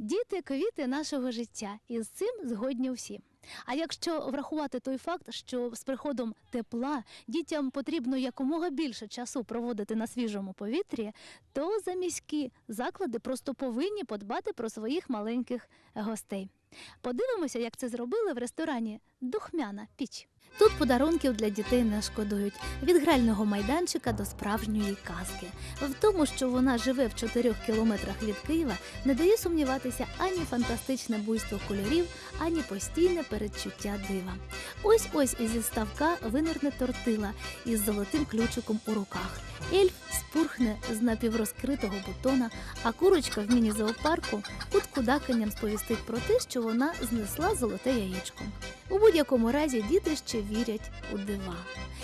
Діти квіти нашого життя, і з цим згодні всі. А якщо врахувати той факт, що з приходом тепла дітям потрібно якомога більше часу проводити на свіжому повітрі, то за міські заклади просто повинні подбати про своїх маленьких гостей. Подивимося, як це зробили в ресторані Духмяна піч. Тут подарунків для дітей не шкодують від грального майданчика до справжньої казки. В тому, що вона живе в чотирьох кілометрах від Києва, не дає сумніватися ані фантастичне буйство кольорів, ані постійне передчуття дива. Ось ось зі ставка винирне тортила із золотим ключиком у руках. Ельф спурхне з напіврозкритого бутона, а курочка в міні-зоопарку куткудаканням сповістить про те, що вона знесла золоте яєчко. У будь-якому разі діти ще вірять у дива.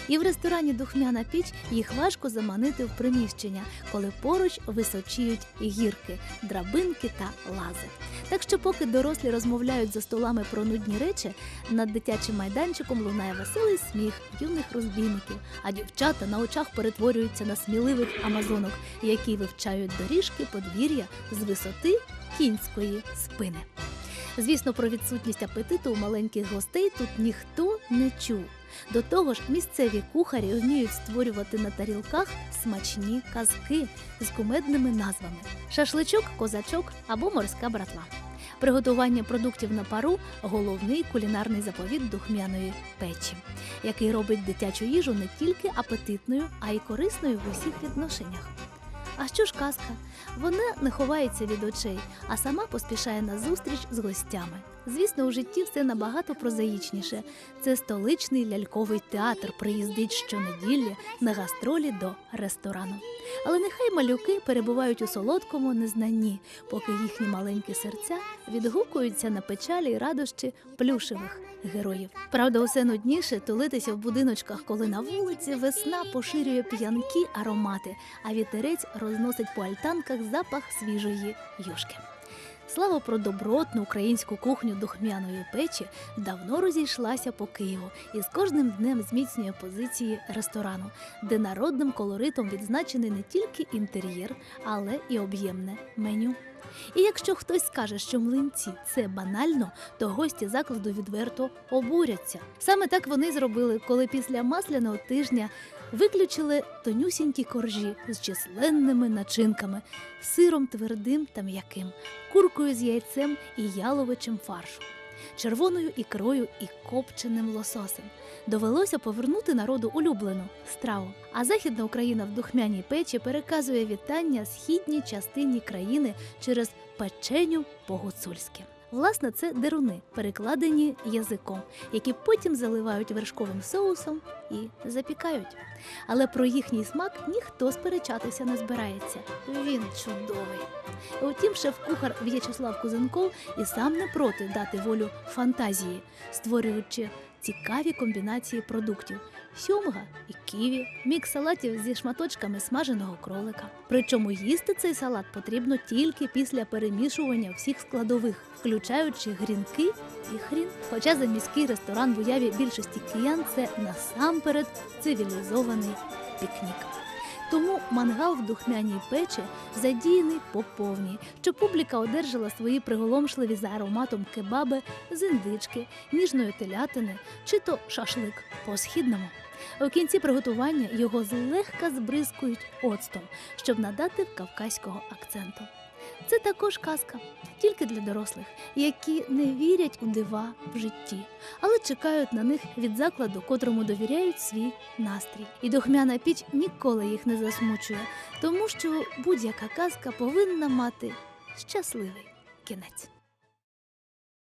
І в ресторані Духмяна піч їх важко заманити в приміщення, коли поруч височіють гірки, драбинки та лази. Так що, поки дорослі розмовляють за столами про нудні речі, над дитячим майданчиком лунає веселий сміх юних розбійників, а дівчата на очах перетворюються на сміливих амазонок, які вивчають доріжки подвір'я з висоти кінської спини. Звісно, про відсутність апетиту у маленьких гостей тут ніхто не чув. До того ж, місцеві кухарі вміють створювати на тарілках смачні казки з кумедними назвами: шашличок, козачок або морська братва. Приготування продуктів на пару головний кулінарний заповіт духмяної печі, який робить дитячу їжу не тільки апетитною, а й корисною в усіх відношеннях. А що ж казка? Вона не ховається від очей, а сама поспішає на зустріч з гостями. Звісно, у житті все набагато прозаїчніше. Це столичний ляльковий театр приїздить щонеділі на гастролі до ресторану. Але нехай малюки перебувають у солодкому незнанні, поки їхні маленькі серця відгукуються на печалі й радощі плюшевих героїв. Правда, усе нудніше тулитися в будиночках, коли на вулиці весна поширює п'янкі аромати, а вітерець розносить по альтанках запах свіжої юшки. Слава про добротну українську кухню духмяної печі давно розійшлася по Києву і з кожним днем зміцнює позиції ресторану, де народним колоритом відзначений не тільки інтер'єр, але і об'ємне меню. І якщо хтось скаже, що млинці це банально, то гості закладу відверто обуряться. Саме так вони зробили, коли після масляного тижня виключили тонюсінькі коржі з численними начинками, сиром твердим та м'яким, куркою з яйцем і яловичим фаршем, червоною ікрою і копченим лососем. Довелося повернути народу улюблену страву. А Західна Україна в духмяній печі переказує вітання східній частині країни через печеню по-гуцульськи. Власне, це деруни, перекладені язиком, які потім заливають вершковим соусом і запікають. Але про їхній смак ніхто сперечатися не збирається. Він чудовий. Утім, шеф-кухар В'ячеслав Кузенков і сам не проти дати волю фантазії, створюючи цікаві комбінації продуктів: сьомга і ківі, мік салатів зі шматочками смаженого кролика. Причому їсти цей салат потрібно тільки після перемішування всіх складових, включаючи грінки і хрін. Хоча за міський ресторан в уяві більшості киян це насамперед цивілізований пікнік. Тому мангал в духмяній печі задіяний по повній, щоб публіка одержала свої приголомшливі за ароматом кебаби з ніжної телятини чи то шашлик по-східному. У кінці приготування його злегка збризкують оцтом, щоб надати кавказького акценту. Це також казка, тільки для дорослих, які не вірять у дива в житті, але чекають на них від закладу, котрому довіряють свій настрій. І духмяна піч ніколи їх не засмучує, тому що будь-яка казка повинна мати щасливий кінець.